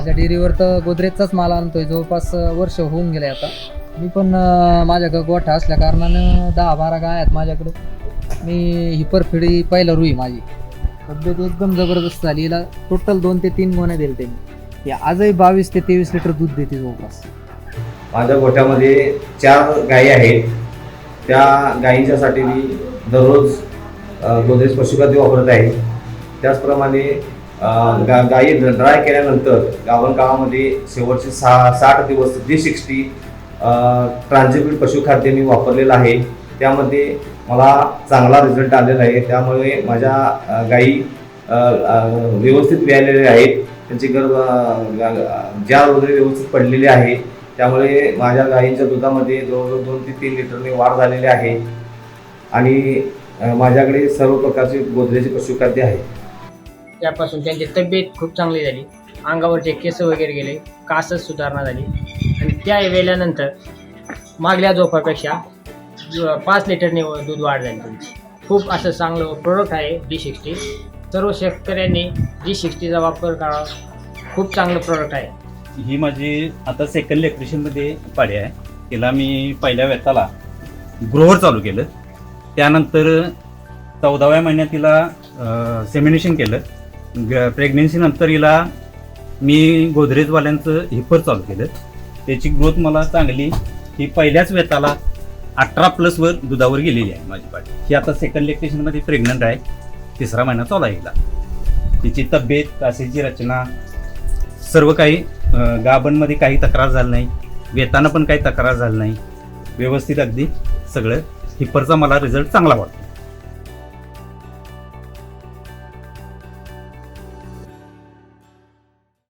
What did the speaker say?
माझ्या डेअरीवर तर गोदरेजचाच माल आणतोय जवळपास वर्ष होऊन गेले आता. मी पण माझ्याकडं गोठा असल्या कारणानं दहा बारा गाय आहेत माझ्याकडे. मी हिपरफिडी पहिलं रुई माझी. तब्येत एकदम जबरदस्त झाली. हिला टोटल दोन ते तीन गोण्या दिले त्यांनी. ही आजही बावीस ते तेवीस लिटर दूध देते जवळपास. माझ्या गोठ्यामध्ये चार गायी आहेत. त्या गायींच्यासाठी मी दररोज गोदरेज पशुखाद्य वापरत आहे. त्याचप्रमाणे गा गाई ड्राय केल्यानंतर गावन काळामध्ये शेवटचे सहा साठ दिवस थ्री सिक्स्टी ट्रान्झिपिड पशुखाद्य मी वापरलेलं आहे. त्यामध्ये मला चांगला रिझल्ट आलेला आहे. त्यामुळे माझ्या गाई व्यवस्थित व्यायलेल्या आहेत. त्यांची गर्भ ज्या वगैरे व्यवस्थित पडलेले आहे. त्यामुळे माझ्या गायींच्या दुधामध्ये जवळजवळ दोन ते तीन लिटरने वाढ झालेली आहे. आणि माझ्याकडे सर्व प्रकारचे गोदरेचे पशुखाद्य आहे. त्यापासून त्यांची तब्येत खूप चांगली झाली. अंगावरचे केस वगैरे गेले कासच सुधारणा झाली. आणि त्या वेळेनंतर मागल्या झोपापेक्षा पाच लिटरने व- दूध वाढ झाली त्यांची खूप असं चांगलं प्रोडक्ट आहे डी सिक्स्टी सर्व शेतकऱ्यांनी डी सिक्स्टीचा वापर करावा. खूप चांगलं प्रोडक्ट आहे. ही माझी आता सेकंड इलेक्ट्रिशियनमध्ये पाडी आहे. तिला मी पहिल्या वेताला ग्रोवर चालू केलं. त्यानंतर चौदाव्या महिन्यात तिला सेमिनेशन केलं. प्रेग्नेन्सीनंतर हिला मी गोदरेजवाल्यांचं हिपर चालू केलं. त्याची ग्रोथ मला चांगली ही पहिल्याच वेताला अठरा प्लसवर दुधावर गेलेली आहे माझी पाठी ही आता सेकंड लेक्टेशनमध्ये प्रेग्नंट आहे. तिसरा महिना चालू आहे हिला. तिची तब्येत कासेची रचना सर्व काही अं, गाभणमध्ये काही तक्रार झाली नाही. वेताना पण काही तक्रार झाली नाही. व्यवस्थित अगदी सगळं. हिपरचा मला रिझल्ट चांगला वाटतो.